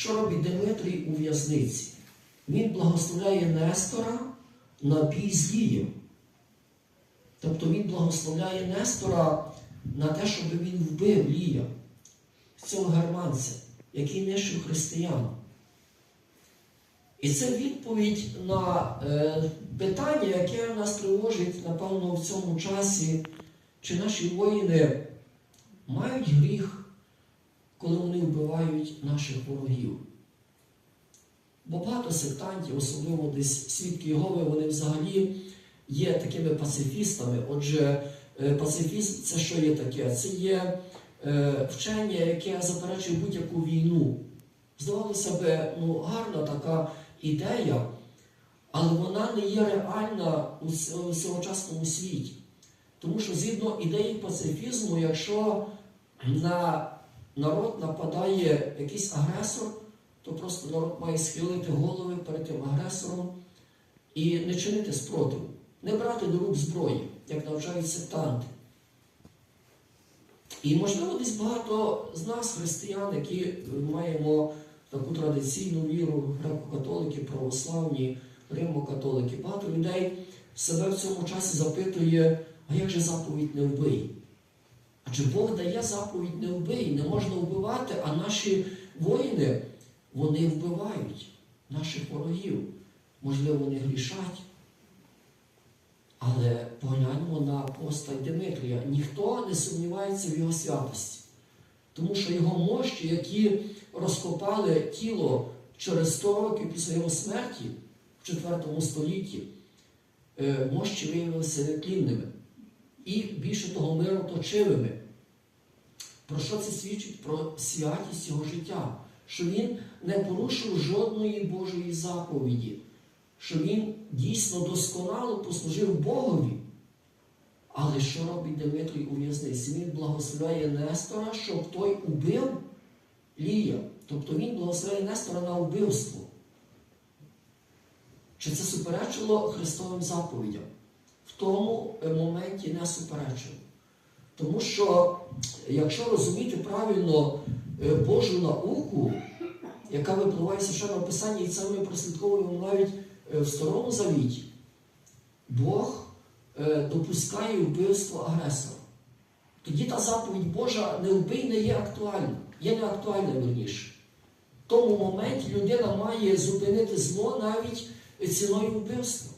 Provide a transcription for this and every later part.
Що робить Дмитрій у в'язниці? Він благословляє Нестора на бій з Лієм. Тобто він благословляє Нестора на те, щоб він вбив Лія, цього германця, який нищив християн. І це відповідь на е, питання, яке нас тривожить, напевно, в цьому часі, чи наші воїни мають гріх, коли вони вбивають наших ворогів. Бо багато сектантів, особливо десь свідки Єгови, вони взагалі є такими пацифістами. Отже, е, пацифізм це що є таке? Це є е, вчення, яке заперечує будь-яку війну. Здавалося б, ну, гарна така ідея, але вона не є реальна у с- у сьогочасному світі. Тому що згідно ідеї пацифізму, якщо на народ нападає якийсь агресор, то просто народ має схилити голови перед тим агресором і не чинити спротиву, не брати до рук зброї, як навчають сектанти. І, можливо, десь багато з нас, християн, які маємо таку традиційну віру, греко-католики, православні, римо-католики, багато людей себе в цьому часі запитує, а як же заповідь не вбий? Адже Бог дає заповідь не вбий, не можна вбивати, а наші воїни, вони вбивають наших ворогів. Можливо, вони грішать. Але погляньмо на постать Димитрія. Ніхто не сумнівається в його святості. Тому що його мощі, які розкопали тіло через 100 років після його смерті в 4 столітті, е, мощі виявилися нетлінними і більше того мироточивими. Про що це свідчить? Про святість його життя, що він не порушив жодної Божої заповіді, що він дійсно досконало послужив Богові. Але що робить Дмитрій у в'язниці? Він благословляє Нестора, щоб той убив Лія. Тобто він благословляє Нестора на вбивство. Чи це суперечило Христовим заповідям? В тому моменті не суперечило. Тому що, якщо розуміти правильно е, Божу науку, яка випливає священного писання, і це ми прослідковуємо навіть е, в Старому Завіті, Бог е, допускає вбивство агресора. Тоді та заповідь Божа не вбий не є актуальна, є не актуальна верніше. В тому моменті людина має зупинити зло навіть ціною вбивства.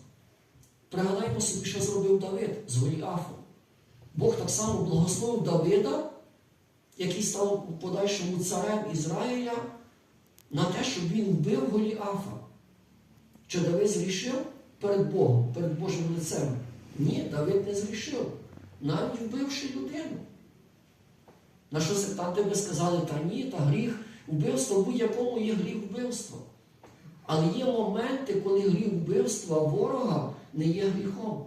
Пригадаймо собі, що зробив Давид з Голіафом. Бог так само благословив Давида, який став у подальшому царем Ізраїля, на те, щоб він вбив Голіафа. Чи Давид зрішив перед Богом, перед Божим лицем? Ні, Давид не зрішив, навіть вбивши людину. На що сектанти би сказали, та ні, та гріх вбивства в будь-якому є гріх вбивства. Але є моменти, коли гріх вбивства ворога не є гріхом.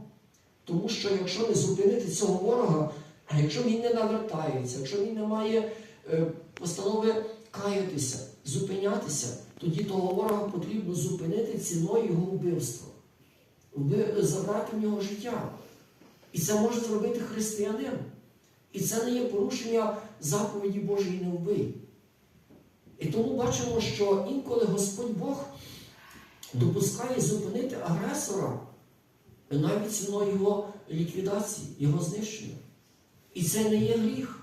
Тому що якщо не зупинити цього ворога, а якщо він не навертається, якщо він не має е, постанови каятися, зупинятися, тоді того ворога потрібно зупинити ціною його вбивства, забрати в нього життя. І це може зробити християнин. І це не є порушення заповіді Божої не вбий. І тому бачимо, що інколи Господь Бог допускає зупинити агресора навіть ціною його ліквідації, його знищення. І це не є гріх.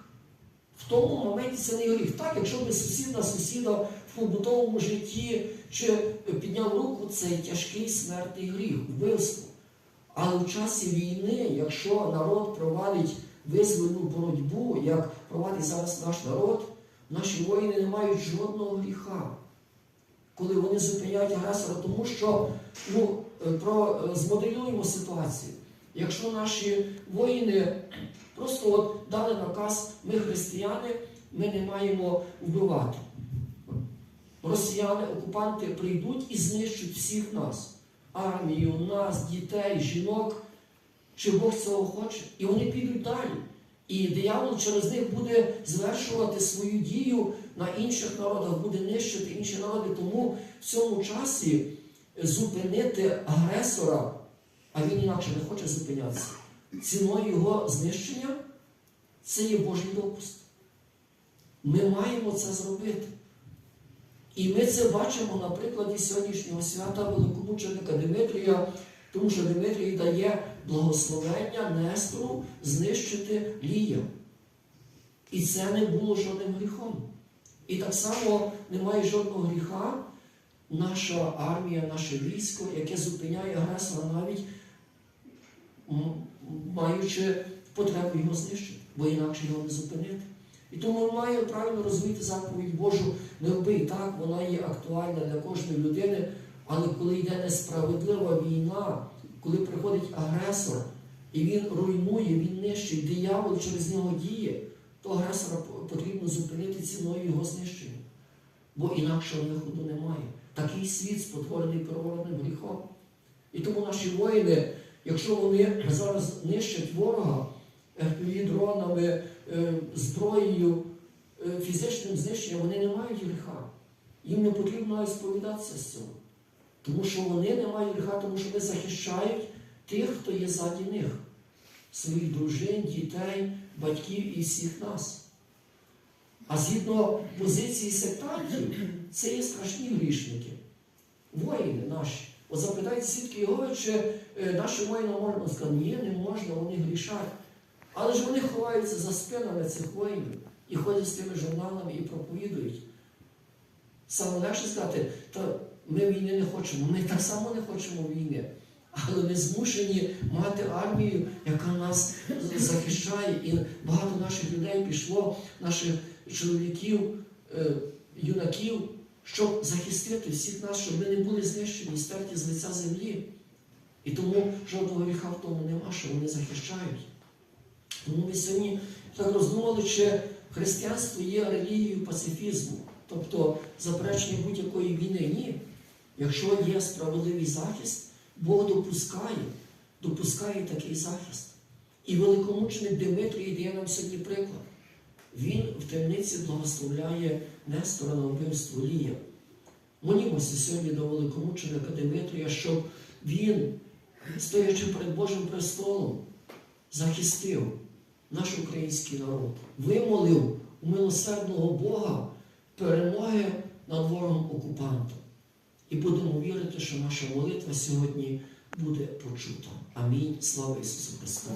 В тому моменті це не є гріх. Так, якщо би сусід на сусіда в побутовому житті чи підняв руку, це тяжкий смертний гріх, вбивство. Але в часі війни, якщо народ провадить визвольну боротьбу, як провадить зараз наш народ, наші воїни не мають жодного гріха, коли вони зупиняють агресора, тому що ну, е, про, е, змоделюємо ситуацію. Якщо наші воїни просто от дали наказ, ми християни, ми не маємо вбивати. Росіяни, окупанти прийдуть і знищать всіх нас. Армію, нас, дітей, жінок. Чи Бог цього хоче? І вони підуть далі. І диявол через них буде звершувати свою дію на інших народах, буде нищити інші народи. Тому в цьому часі зупинити агресора, а він інакше не хоче зупинятися. Ціною його знищення це є Божий допуск. Ми маємо це зробити. І ми це бачимо на прикладі сьогоднішнього свята великомученика Димитрія, тому що Димитрій дає благословення Нестору знищити Лія. І це не було жодним гріхом. І так само немає жодного гріха наша армія, наше військо, яке зупиняє агресора навіть маючи потребу його знищити, бо інакше його не зупинити. І тому маємо правильно розуміти заповідь Божу, не вбий так, вона є актуальна для кожної людини, але коли йде несправедлива війна, коли приходить агресор і він руйнує, він нищить, диявол через нього діє, то агресора потрібно зупинити ціною його знищення. Бо інакшого виходу немає. Такий світ спотворений перевороним гріхом. І тому наші воїни, якщо вони зараз нищать ворога fpv дронами, е, зброєю, е, фізичним знищенням, вони не мають гріха. Їм не потрібно сповідатися з цього. Тому що вони не мають гріха, тому що вони захищають тих, хто є ззаді них, своїх дружин, дітей, батьків і всіх нас. А згідно позиції сектантів, це є страшні грішники, воїни наші. От запитайте свідки Єгови, чи е, нашим воїнам можна сказати, ні, не можна, вони грішать. Але ж вони ховаються за спинами цих воїнів і ходять з тими журналами і проповідують. Саме легше сказати, та ми війни не хочемо, ми так само не хочемо війни. Але ми змушені мати армію, яка нас захищає. І багато наших людей пішло, наших чоловіків, е, юнаків, щоб захистити всіх нас, щоб ми не були знищені, стерті з лиця землі. І тому жодного гріха в тому нема, що вони захищають. Тому ми сьогодні так роздумали, чи християнство є релігією пацифізму, тобто заперечення будь-якої війни. Ні. Якщо є справедливий захист, Бог допускає, допускає такий захист. І великомученик Димитрій дає нам сьогодні приклад. Він в темниці благословляє Нестора на вбивство Лія. Молімося сьогодні до великомученика Димитрія, щоб він, стоячи перед Божим престолом, захистив наш український народ, вимолив у милосердного Бога перемоги над ворогом окупантом. І будемо вірити, що наша молитва сьогодні буде почута. Амінь. Слава Ісусу Христу!